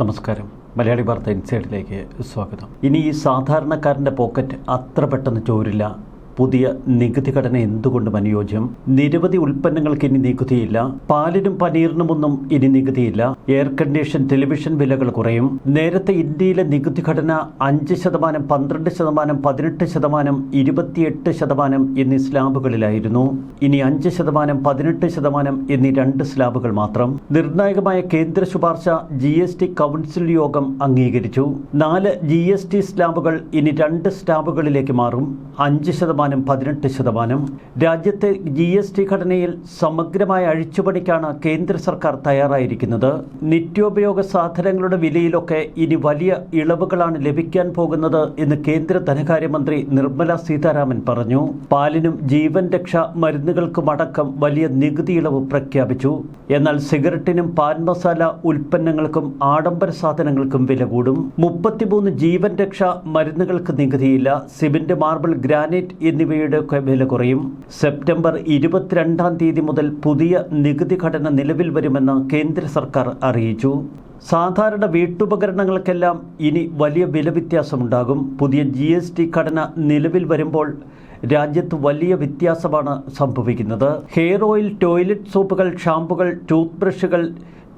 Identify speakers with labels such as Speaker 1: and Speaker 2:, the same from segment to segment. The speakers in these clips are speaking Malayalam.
Speaker 1: നമസ്കാരം. മലയാളി വാർത്ത ഇൻസൈഡിലേക്ക് സ്വാഗതം. ഇനി ഈ സാധാരണക്കാരന്റെ പോക്കറ്റ് അത്ര പെട്ടെന്ന് ചോരില്ല. പുതിയ നികുതി ഘടന എന്തുകൊണ്ടും അനുയോജ്യം നിരവധി ഉൽപ്പന്നങ്ങൾക്ക് ഇനി നികുതിയില്ല. പാലിനും പനീറിനുമൊന്നും ഇനി നികുതിയില്ല. എയർ കണ്ടീഷൻ ടെലിവിഷൻ വിലകൾ കുറയും. നേരത്തെ ഇന്ത്യയിലെ നികുതി ഘടന അഞ്ച് ശതമാനം പന്ത്രണ്ട് ശതമാനം പതിനെട്ട് ശതമാനം ഇരുപത്തിയെട്ട് ശതമാനം എന്നീ സ്ലാബുകളിലായിരുന്നു. ഇനി അഞ്ച് ശതമാനം പതിനെട്ട് ശതമാനം എന്നീ രണ്ട് സ്ലാബുകൾ മാത്രം. നിർണായകമായ കേന്ദ്ര ശുപാർശ ജി എസ് ടി കൗൺസിൽ യോഗം അംഗീകരിച്ചു. നാല് ജി എസ് ടി സ്ലാബുകൾ ഇനി രണ്ട് സ്ലാബുകളിലേക്ക് മാറും. അഞ്ച് ശതമാനം പതിനെട്ട് ശതമാനം. രാജ്യത്തെ ജി എസ് ടി ഘടനയിൽ സമഗ്രമായ അഴിച്ചുപണിക്കാണ് കേന്ദ്ര സർക്കാർ തയ്യാറായിരിക്കുന്നത്. നിത്യോപയോഗ സാധനങ്ങളുടെ വിലയിലൊക്കെ ഇനി വലിയ ഇളവുകളാണ് ലഭിക്കാൻ പോകുന്നത് എന്ന് കേന്ദ്ര ധനകാര്യമന്ത്രി നിർമ്മല സീതാരാമൻ പറഞ്ഞു. പാലിനും ജീവൻ രക്ഷാ മരുന്നുകൾക്കുമടക്കം വലിയ നികുതി ഇളവ് പ്രഖ്യാപിച്ചു. എന്നാൽ സിഗരറ്റിനും പാൻ മസാല ഉൽപ്പന്നങ്ങൾക്കും ആഡംബര സാധനങ്ങൾക്കും വില കൂടും. മുപ്പത്തിമൂന്ന് ജീവൻ രക്ഷാ മരുന്നുകൾക്ക് നികുതിയില്ല. സിമന്റ് മാർബിൾ ഗ്രാനൈറ്റ് എന്നിവയുടെ വില കുറയും. സെപ്റ്റംബർ ഇരുപത്തിരണ്ടാം തീയതി മുതൽ പുതിയ നികുതി ഘടന നിലവിൽ വരുമെന്ന് കേന്ദ്ര സർക്കാർ അറിയിച്ചു. സാധാരണ വീട്ടുപകരണങ്ങൾക്കെല്ലാം ഇനി വലിയ വില വ്യത്യാസമുണ്ടാകും. പുതിയ ജി എസ് ടി ഘടന നിലവിൽ വരുമ്പോൾ രാജ്യത്ത് വലിയ വ്യത്യാസമാണ് സംഭവിക്കുന്നത്. ഹെയർ ഓയിൽ ടോയ്ലറ്റ് സോപ്പുകൾ ഷാമ്പുകൾ ടൂത്ത് ബ്രഷുകൾ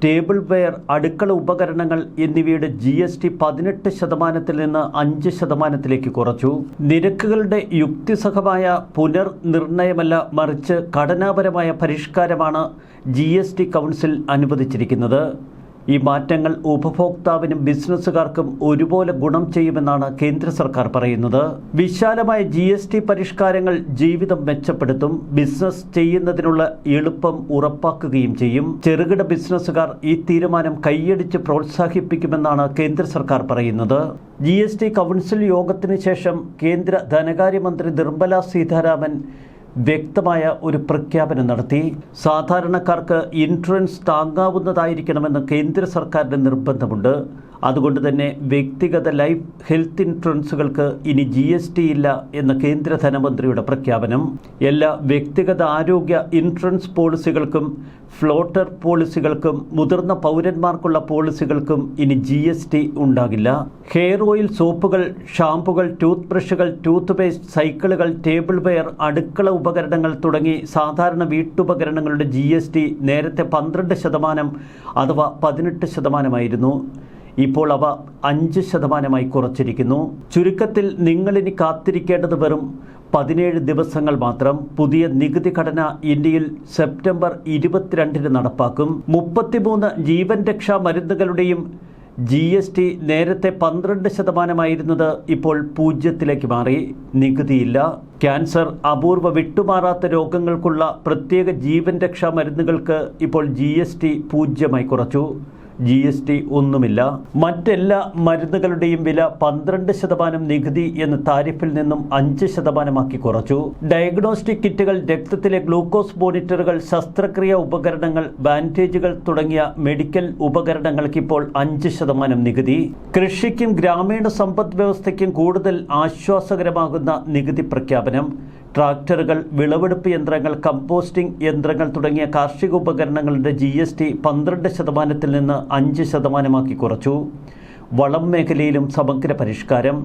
Speaker 1: ടേബിൾ വെയർ അടുക്കള ഉപകരണങ്ങൾ എന്നിവയുടെ ജി എസ് ടി പതിനെട്ട് ശതമാനത്തിൽ നിന്ന് അഞ്ച് ശതമാനത്തിലേക്ക് കുറച്ചു. നിരക്കുകളുടെ യുക്തിസഹമായ പുനർനിർണയമല്ല മറിച്ച് ഘടനാപരമായ പരിഷ്കാരമാണ് ജി കൗൺസിൽ അനുവദിച്ചിരിക്കുന്നത്. ഈ മാറ്റങ്ങൾ ഉപഭോക്താവിനും ബിസിനസ്സുകാർക്കും ഒരുപോലെ ഗുണം ചെയ്യുമെന്നാണ് കേന്ദ്ര സർക്കാർ പറയുന്നത്. വിശാലമായ ജി എസ് ടി പരിഷ്കാരങ്ങൾ ജീവിതം മെച്ചപ്പെടുത്തും ബിസിനസ് ചെയ്യുന്നതിനുള്ള എളുപ്പം ഉറപ്പാക്കുകയും ചെയ്യും. ചെറുകിട ബിസിനസ്സുകാർ ഈ തീരുമാനം കൈയടിച്ച് പ്രോത്സാഹിപ്പിക്കുമെന്നാണ് കേന്ദ്ര സർക്കാർ പറയുന്നത്. ജി എസ് ടി കൗൺസിൽ യോഗത്തിന് ശേഷം കേന്ദ്ര ധനകാര്യമന്ത്രി നിർമ്മല സീതാരാമൻ വ്യക്തമായ ഒരു പ്രഖ്യാപനം നടത്തി. സാധാരണക്കാർക്ക് ഇൻഷുറൻസ് താങ്ങാവുന്നതായിരിക്കണമെന്ന് കേന്ദ്ര സർക്കാരിന്റെ നിർബന്ധമുണ്ട്. അതുകൊണ്ട് തന്നെ വ്യക്തിഗത ലൈഫ് ഹെൽത്ത് ഇൻഷുറൻസുകൾക്ക് ഇനി ജി എസ് ടി ഇല്ല എന്ന കേന്ദ്ര ധനമന്ത്രിയുടെ പ്രഖ്യാപനം. എല്ലാ വ്യക്തിഗത ആരോഗ്യ ഇൻഷുറൻസ് പോളിസികൾക്കും ഫ്ലോട്ടർ പോളിസികൾക്കും മുതിർന്ന പൗരന്മാർക്കുള്ള പോളിസികൾക്കും ഇനി ജി എസ് ടി ഉണ്ടാകില്ല. ഹെയർ ഓയിൽ സോപ്പുകൾ ഷാമ്പുകൾ ടൂത്ത് ബ്രഷുകൾ ടൂത്ത് പേസ്റ്റ് സൈക്കിളുകൾ ടേബിൾ വെയർ അടുക്കള ഉപകരണങ്ങൾ തുടങ്ങി സാധാരണ വീട്ടുപകരണങ്ങളുടെ ജി നേരത്തെ പന്ത്രണ്ട് ശതമാനം അഥവാ പതിനെട്ട് ശതമാനമായിരുന്നു. ഇപ്പോൾ അവ അഞ്ച് ശതമാനമായി കുറച്ചിരിക്കുന്നു. ചുരുക്കത്തിൽ നിങ്ങളിനി കാത്തിരിക്കേണ്ടത് വെറും പതിനേഴ് ദിവസങ്ങൾ മാത്രം. പുതിയ നികുതി ഘടന ഇന്ത്യയിൽ സെപ്റ്റംബർ ഇരുപത്തിരണ്ടിന് നടപ്പാക്കും. മുപ്പത്തിമൂന്ന് ജീവൻ രക്ഷാ മരുന്നുകളുടെയും ജി എസ് ടി നേരത്തെ പന്ത്രണ്ട് ശതമാനമായിരുന്നത് ഇപ്പോൾ പൂജ്യത്തിലേക്ക് മാറി. നികുതിയില്ല. ക്യാൻസർ അപൂർവ വിട്ടുമാറാത്ത രോഗങ്ങൾക്കുള്ള പ്രത്യേക ജീവൻ രക്ഷാ മരുന്നുകൾക്ക് ഇപ്പോൾ ജി പൂജ്യമായി കുറച്ചു. ജി എസ് ടി ഒന്നുമില്ല. മറ്റെല്ലാ മരുന്നുകളുടെയും വില പന്ത്രണ്ട് ശതമാനം നികുതി എന്ന താരിഫിൽ നിന്നും അഞ്ച് ശതമാനമാക്കി കുറച്ചു. ഡയഗ്നോസ്റ്റിക് കിറ്റുകൾ രക്തത്തിലെ ഗ്ലൂക്കോസ് മോണിറ്ററുകൾ ശസ്ത്രക്രിയ ഉപകരണങ്ങൾ ബാൻഡേജുകൾ തുടങ്ങിയ മെഡിക്കൽ ഉപകരണങ്ങൾക്ക് ഇപ്പോൾ അഞ്ച് ശതമാനം നികുതി. കൃഷിക്കും ഗ്രാമീണ സമ്പദ് വ്യവസ്ഥയ്ക്കും കൂടുതൽ ആശ്വാസകരമാകുന്ന നികുതി പ്രഖ്യാപനം. ട്രാക്ടറുകൾ വിളവെടുപ്പ് യന്ത്രങ്ങൾ കമ്പോസ്റ്റിംഗ് യന്ത്രങ്ങൾ തുടങ്ങിയ കാർഷിക ഉപകരണങ്ങളുടെ ജി എസ് ടി പന്ത്രണ്ട് ശതമാനത്തിൽ നിന്ന് അഞ്ച് ശതമാനമാക്കി കുറച്ചു. വളം മേഖലയിലും സമഗ്ര പരിഷ്കാരം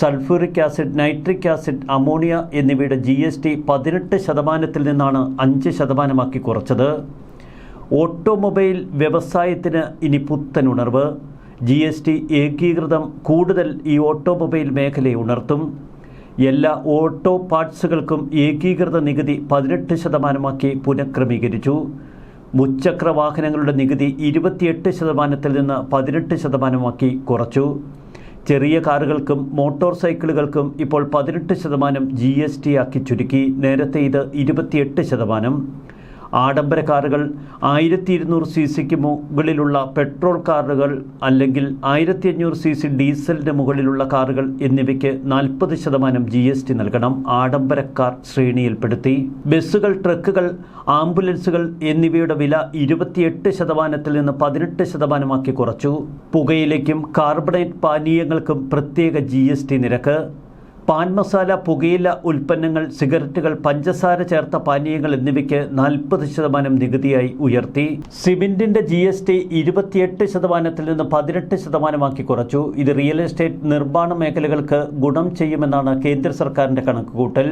Speaker 1: sulphuric acid nitric acid ammonia എന്നിവയുടെ ജി എസ് ടി പതിനെട്ട് ശതമാനത്തിൽ നിന്നാണ് അഞ്ച് ശതമാനമാക്കി കുറച്ചത്. ഓട്ടോമൊബൈൽ വ്യവസായത്തിന് ഇനി പുത്തൻ ഉണർവ്. ജി എസ് ടി ഏകീകൃതം കൂടുതൽ ഈ ഓട്ടോമൊബൈൽ മേഖലയെ ഉണർത്തും. എല്ലാ ഓട്ടോ പാർട്സുകൾക്കും ഏകീകൃത നികുതി പതിനെട്ട് ശതമാനമാക്കി പുനഃക്രമീകരിച്ചു. മുച്ചക്ര വാഹനങ്ങളുടെ നികുതി ഇരുപത്തിയെട്ട് ശതമാനത്തിൽ നിന്ന് പതിനെട്ട് ശതമാനമാക്കി കുറച്ചു. ചെറിയ കാറുകൾക്കും മോട്ടോർ സൈക്കിളുകൾക്കും ഇപ്പോൾ പതിനെട്ട് ശതമാനം ജി എസ് ടി ആക്കി ചുരുക്കി. നേരത്തെ ഇത് ഇരുപത്തിയെട്ട് ശതമാനം. ആഡംബര കാറുകൾ ആയിരത്തി ഇരുന്നൂറ് സി സിക്ക് മുകളിലുള്ള പെട്രോൾ കാറുകൾ അല്ലെങ്കിൽ ആയിരത്തി അഞ്ഞൂറ് സി സി ഡീസലിന് മുകളിലുള്ള കാറുകൾ എന്നിവയ്ക്ക് നാൽപ്പത് ശതമാനം ജി എസ് ടി നൽകണം. ആഡംബര കാർ ശ്രേണിയിൽപ്പെടുത്തി. ബസ്സുകൾ ട്രക്കുകൾ ആംബുലൻസുകൾ എന്നിവയുടെ വില ഇരുപത്തിയെട്ട് ശതമാനത്തിൽ നിന്ന് പതിനെട്ട് ശതമാനമാക്കി കുറച്ചു. പുകയിലേക്കും കാർബണേറ്റ് പാനീയങ്ങൾക്കും പ്രത്യേക ജി നിരക്ക്. പാൻ മസാല പുകയില ഉൽപ്പന്നങ്ങൾ സിഗരറ്റുകൾ പഞ്ചസാര ചേർത്ത പാനീയങ്ങൾ എന്നിവയ്ക്ക് നാൽപ്പത് ശതമാനം നികുതിയായി ഉയർത്തി. സിമെന്റിന്റെ ജി എസ് ടി ഇരുപത്തിയെട്ട് ശതമാനത്തിൽ നിന്ന് പതിനെട്ട് ശതമാനമാക്കി കുറച്ചു. ഇത് റിയൽ എസ്റ്റേറ്റ് നിർമ്മാണ മേഖലകൾക്ക് ഗുണം ചെയ്യുമെന്നാണ് കേന്ദ്ര സർക്കാരിന്റെ കണക്കുകൂട്ടൽ.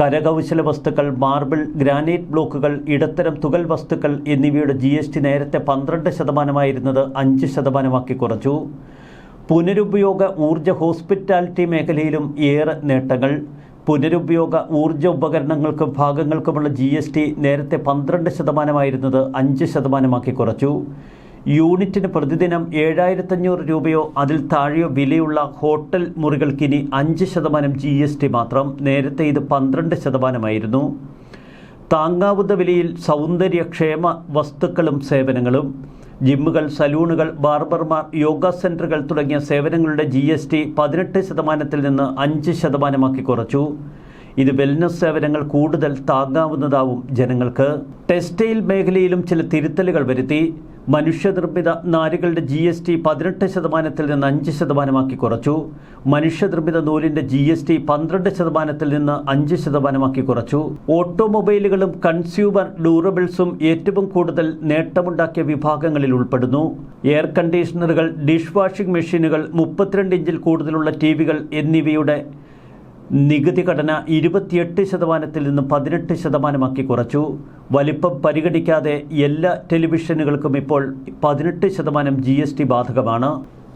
Speaker 1: കരകൗശല വസ്തുക്കൾ മാർബിൾ ഗ്രാനൈറ്റ് ബ്ലോക്കുകൾ ഇടത്തരം തുകൽ വസ്തുക്കൾ എന്നിവയുടെ ജി നേരത്തെ പന്ത്രണ്ട് ശതമാനമായിരുന്നത് അഞ്ച് ശതമാനമാക്കി കുറച്ചു. പുനരുപയോഗ ഊർജ ഹോസ്പിറ്റാലിറ്റി മേഖലയിലും ഏറെ നേട്ടങ്ങൾ. പുനരുപയോഗ ഊർജ ഉപകരണങ്ങൾക്കും ഭാഗങ്ങൾക്കുമുള്ള ജി എസ് ടി നേരത്തെ പന്ത്രണ്ട് ശതമാനമായിരുന്നത് അഞ്ച് ശതമാനമാക്കി കുറച്ചു. യൂണിറ്റിന് പ്രതിദിനം ഏഴായിരത്തഞ്ഞൂറ് രൂപയോ അതിൽ താഴെയോ വിലയുള്ള ഹോട്ടൽ മുറികൾക്കിനി അഞ്ച് ശതമാനം ജി എസ് ടി മാത്രം. നേരത്തെ ഇത് പന്ത്രണ്ട് ശതമാനമായിരുന്നു. താങ്ങാവുന്ന വിലയിൽ സൗന്ദര്യക്ഷേമ വസ്തുക്കളും സേവനങ്ങളും. ജിമ്മുകൾ സലൂണുകൾ ബാർബർമാർ യോഗ സെന്ററുകൾ തുടങ്ങിയ സേവനങ്ങളുടെ ജി എസ് ടി പതിനെട്ട് ശതമാനത്തിൽ നിന്ന് അഞ്ച് ശതമാനമാക്കി കുറച്ചു. ഇത് വെൽനസ് സേവനങ്ങൾ കൂടുതൽ താങ്ങാവുന്നതാവും ജനങ്ങൾക്ക്. ടെക്സ്റ്റൈൽ മേഖലയിലും ചില തിരുത്തലുകൾ വരുത്തി. മനുഷ്യനിർമ്മിത നാരുകളുടെ ജി എസ് ടി പതിനെട്ട് ശതമാനത്തിൽ നിന്ന് അഞ്ച് ശതമാനമാക്കി കുറച്ചു. മനുഷ്യനിർമ്മിത നൂലിന്റെ ജി എസ് ടി പന്ത്രണ്ട് ശതമാനത്തിൽ നിന്ന് അഞ്ച് ശതമാനമാക്കി കുറച്ചു. ഓട്ടോമൊബൈലുകളും കൺസ്യൂമർ ഡ്യൂറബിൾസും ഏറ്റവും കൂടുതൽ നേട്ടമുണ്ടാക്കിയ വിഭാഗങ്ങളിൽ ഉൾപ്പെടുന്നു. എയർ കണ്ടീഷണറുകൾ ഡിഷ് വാഷിംഗ് മെഷീനുകൾ മുപ്പത്തിരണ്ട് ഇഞ്ചിൽ കൂടുതലുള്ള ടി വികൾ എന്നിവയുടെ നികുതി ഘടന ഇരുപത്തിയെട്ട് ശതമാനത്തിൽ നിന്ന് പതിനെട്ട് ശതമാനമാക്കി കുറച്ചു. വലിപ്പം പരിഗണിക്കാതെ എല്ലാ ടെലിവിഷനുകൾക്കും ഇപ്പോൾ പതിനെട്ട് ശതമാനം ജി എസ് ടി ബാധകമാണ്.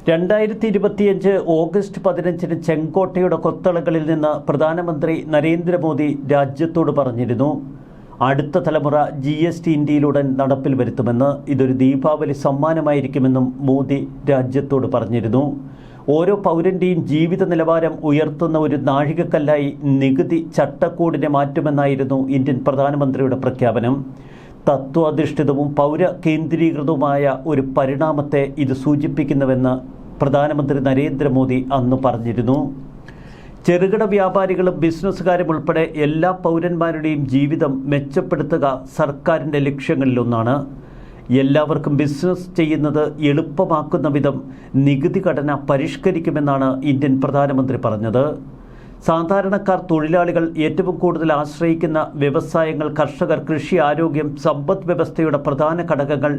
Speaker 1: രണ്ടായിരത്തി ഇരുപത്തിയഞ്ച് ഓഗസ്റ്റ് പതിനഞ്ചിന് ചെങ്കോട്ടയുടെ കൊത്തളകളിൽ നിന്ന് പ്രധാനമന്ത്രി നരേന്ദ്രമോദി രാജ്യത്തോട് പറഞ്ഞിരുന്നു. അടുത്ത തലമുറ ജി എസ് ടി ഇന്ത്യയിലുടൻ നടപ്പിൽ വരുത്തുമെന്ന് ഇതൊരു ദീപാവലി സമ്മാനമായിരിക്കുമെന്നും മോദി രാജ്യത്തോട് പറഞ്ഞിരുന്നു. ഓരോ പൗരന്റെയും ജീവിത നിലവാരം ഉയർത്തുന്ന ഒരു നാഴികക്കല്ലായി നികുതി ചട്ടക്കൂടിനെ മാറ്റുമെന്നായിരുന്നു ഇന്ത്യൻ പ്രധാനമന്ത്രിയുടെ പ്രഖ്യാപനം. തത്വാധിഷ്ഠിതവും പൗര കേന്ദ്രീകൃതവുമായ ഒരു പരിണാമത്തെ ഇത് സൂചിപ്പിക്കുന്നുവെന്ന് പ്രധാനമന്ത്രി നരേന്ദ്രമോദി അന്ന് പറഞ്ഞിരുന്നു. ചെറുകിട വ്യാപാരികളും ബിസിനസ്സുകാരും ഉൾപ്പെടെ എല്ലാ പൗരന്മാരുടെയും ജീവിതം മെച്ചപ്പെടുത്തുക സർക്കാരിന്റെ ലക്ഷ്യങ്ങളിലൊന്നാണ്. എല്ലാവർക്കും ബിസിനസ് ചെയ്യുന്നത് എളുപ്പമാക്കുന്ന വിധം നികുതി ഘടന പരിഷ്കരിക്കുമെന്നാണ് ഇന്ത്യൻ പ്രധാനമന്ത്രി പറഞ്ഞത്. സാധാരണക്കാർ തൊഴിലാളികൾ ഏറ്റവും കൂടുതൽ ആശ്രയിക്കുന്ന വ്യവസായങ്ങൾ കർഷകർ കൃഷി ആരോഗ്യം സമ്പദ് വ്യവസ്ഥയുടെ പ്രധാന ഘടകങ്ങൾ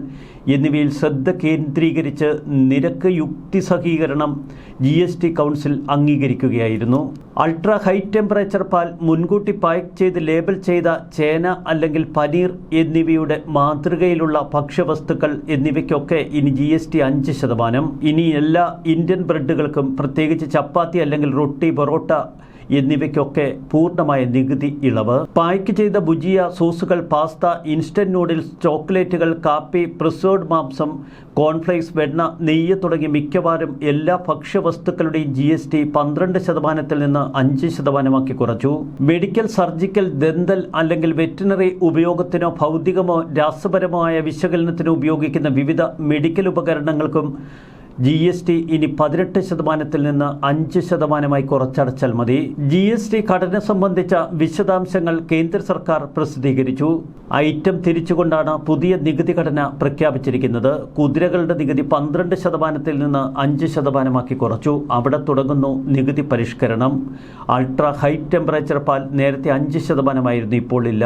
Speaker 1: എന്നിവയിൽ ശ്രദ്ധ കേന്ദ്രീകരിച്ച് നിരക്ക് യുക്തി സഹീകരണം ജി എസ് ടി കൗൺസിൽ അംഗീകരിക്കുകയായിരുന്നു. അൾട്രാ ഹൈ ടെമ്പറേച്ചർ പാൽ മുൻകൂട്ടി പാക്ക് ചെയ്ത് ലേബൽ ചെയ്ത ചേന അല്ലെങ്കിൽ പനീർ എന്നിവയുടെ മാതൃകയിലുള്ള ഭക്ഷ്യവസ്തുക്കൾ എന്നിവയ്ക്കൊക്കെ ഇനി ജി എസ് ടി അഞ്ച് ശതമാനം. ഇനി എല്ലാ ഇന്ത്യൻ ബ്രെഡുകൾക്കും പ്രത്യേകിച്ച് ചപ്പാത്തി അല്ലെങ്കിൽ റൊട്ടി പൊറോട്ട എന്നിവയ്ക്കൊക്കെ പൂർണമായ നികുതി ഇളവ്. പായ്ക്ക് ചെയ്ത ഭുജിയ സോസുകൾ പാസ്ത ഇൻസ്റ്റന്റ് നൂഡിൽസ് ചോക്ലേറ്റുകൾ കാപ്പി പ്രിസേർഡ് മാംസം കോൺഫ്ലേക്സ് വെണ്ണ നെയ്യ് തുടങ്ങി മിക്കവാറും എല്ലാ ഭക്ഷ്യവസ്തുക്കളുടെയും ജി എസ് ടി പന്ത്രണ്ട് ശതമാനത്തിൽ നിന്ന് അഞ്ച് ശതമാനമാക്കി കുറച്ചു. മെഡിക്കൽ സർജിക്കൽ ദന്തൽ അല്ലെങ്കിൽ വെറ്റിനറി ഉപയോഗത്തിനോ ഭൗതികമോ രാസപരമോ ആയ വിശകലനത്തിനോ ഉപയോഗിക്കുന്ന വിവിധ മെഡിക്കൽ ഉപകരണങ്ങൾക്കും ജി എസ് ടി ഇനി പതിനെട്ട് ശതമാനത്തിൽ നിന്ന് അഞ്ച് ശതമാനമായി കുറച്ചടച്ചാൽ മതി. ജി എസ് ടി ഘടന സംബന്ധിച്ച വിശദാംശങ്ങൾ കേന്ദ്ര സർക്കാർ പ്രസിദ്ധീകരിച്ചു. ഐറ്റം തിരിച്ചുകൊണ്ടാണ് പുതിയ നികുതി ഘടന പ്രഖ്യാപിച്ചിരിക്കുന്നത്. കുതിരകളുടെ നികുതി പന്ത്രണ്ട് ശതമാനത്തിൽ നിന്ന് അഞ്ച് ശതമാനമാക്കി കുറച്ചു. അവിടെ തുടങ്ങുന്നു നികുതി പരിഷ്കരണം. അൾട്രാ ഹൈ ടെമ്പറേച്ചർ പാൽ നേരത്തെ അഞ്ച് ശതമാനമായിരുന്നു ഇപ്പോൾ ഇല്ല.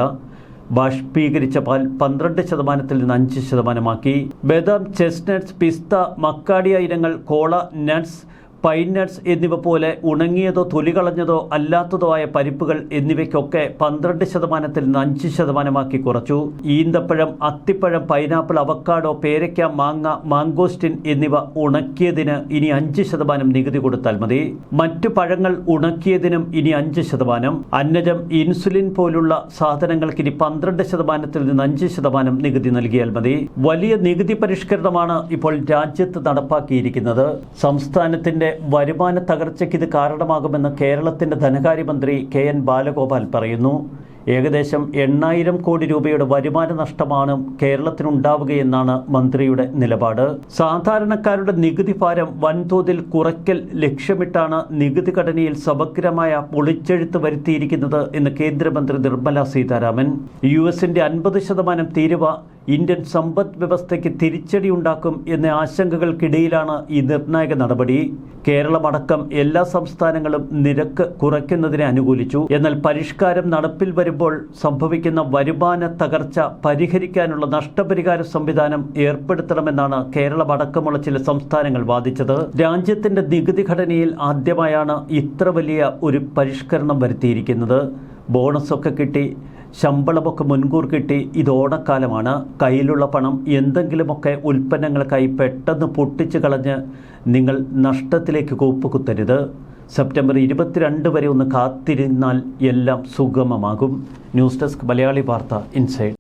Speaker 1: ബാഷ്പീകരിച്ച പാൽ പന്ത്രണ്ട് ശതമാനത്തിൽ നിന്ന് അഞ്ച് ശതമാനമാക്കി. ബദാം ചെസ്റ്റ്നട്ട്സ് പിസ്ത മക്കാടിയ ഇനങ്ങൾ കോള നട്ട്സ് പൈൻ നട്ട്സ് എന്നിവ പോലെ ഉണങ്ങിയതോ തൊലി കളഞ്ഞതോ അല്ലാത്തതോ ആയ പരിപ്പുകൾ എന്നിവയ്ക്കൊക്കെ പന്ത്രണ്ട് ശതമാനത്തിൽ നിന്ന് അഞ്ച് ശതമാനമാക്കി കുറച്ചു. ഈന്തപ്പഴം അത്തിപ്പഴം പൈനാപ്പിൾ അവക്കാഡോ പേരയ്ക്ക മാങ്ങ മാങ്കോസ്റ്റിൻ എന്നിവ ഉണക്കിയതിന് ഇനി അഞ്ച് ശതമാനം നികുതി കൊടുത്താൽ മതി. മറ്റു പഴങ്ങൾ ഉണക്കിയതിനും ഇനി അഞ്ച് ശതമാനം. അന്നജം ഇൻസുലിൻ പോലുള്ള സാധനങ്ങൾക്ക് ഇനി പന്ത്രണ്ട് ശതമാനത്തിൽ നിന്ന് അഞ്ച് ശതമാനം നികുതി നൽകിയാൽ മതി. വലിയ നികുതി പരിഷ്കരണമാണ് ഇപ്പോൾ രാജ്യത്ത് നടപ്പാക്കിയിരിക്കുന്നത്. സംസ്ഥാനത്തിന്റെ വരുമാന തകർച്ചയ്ക്ക് ഇത് കാരണമാകുമെന്ന് കേരളത്തിന്റെ ധനകാര്യമന്ത്രി കെ എൻ ബാലഗോപാൽ പറയുന്നു. ഏകദേശം എണ്ണായിരം കോടി രൂപയുടെ വരുമാന നഷ്ടമാണ് കേരളത്തിനുണ്ടാവുകയെന്നാണ് മന്ത്രിയുടെ നിലപാട്. സാധാരണക്കാരുടെ നികുതി ഭാരം വൻതോതിൽ കുറയ്ക്കൽ ലക്ഷ്യമിട്ടാണ് നികുതി ഘടനയിൽ സമഗ്രമായ പൊളിച്ചെഴുത്ത് വരുത്തിയിരിക്കുന്നത് എന്ന് കേന്ദ്രമന്ത്രി നിർമ്മല സീതാരാമൻ. യു എസിന്റെ അൻപത് ശതമാനം തീരുവ ഇന്ത്യൻ സമ്പദ് വ്യവസ്ഥയ്ക്ക് തിരിച്ചടി ഉണ്ടാക്കും എന്ന ആശങ്കകൾക്കിടയിലാണ് ഈ നിർണായക നടപടി. കേരളമടക്കം എല്ലാ സംസ്ഥാനങ്ങളും നിരക്ക് കുറയ്ക്കുന്നതിനെ അനുകൂലിച്ചു. എന്നാൽ പരിഷ്കാരം നടപ്പിൽ വരുമ്പോൾ സംഭവിക്കുന്ന വരുമാന തകർച്ച പരിഹരിക്കാനുള്ള നഷ്ടപരിഹാര സംവിധാനം ഏർപ്പെടുത്തണമെന്നാണ് കേരളമടക്കമുള്ള ചില സംസ്ഥാനങ്ങൾ വാദിച്ചത്. രാജ്യത്തിന്റെ നികുതി ഘടനയിൽ ആദ്യമായാണ് ഇത്ര വലിയ ഒരു പരിഷ്കരണം വരുത്തിയിരിക്കുന്നത്. ബോണസൊക്കെ കിട്ടി ശമ്പളമൊക്കെ മുൻകൂർ കിട്ടി. ഇത് ഓണക്കാലമാണ്. കയ്യിലുള്ള പണം എന്തെങ്കിലുമൊക്കെ ഉൽപ്പന്നങ്ങൾക്കായി പെട്ടെന്ന് പൊട്ടിച്ചു കളഞ്ഞ് നിങ്ങൾ നഷ്ടത്തിലേക്ക് കൂപ്പുകുത്തരുത്. സെപ്റ്റംബർ ഇരുപത്തിരണ്ട് വരെ ഒന്ന് കാത്തിരുന്നാൽ എല്ലാം സുഗമമാകും. ന്യൂസ് ഡെസ്ക് മലയാളി വാർത്ത ഇൻസൈഡ്.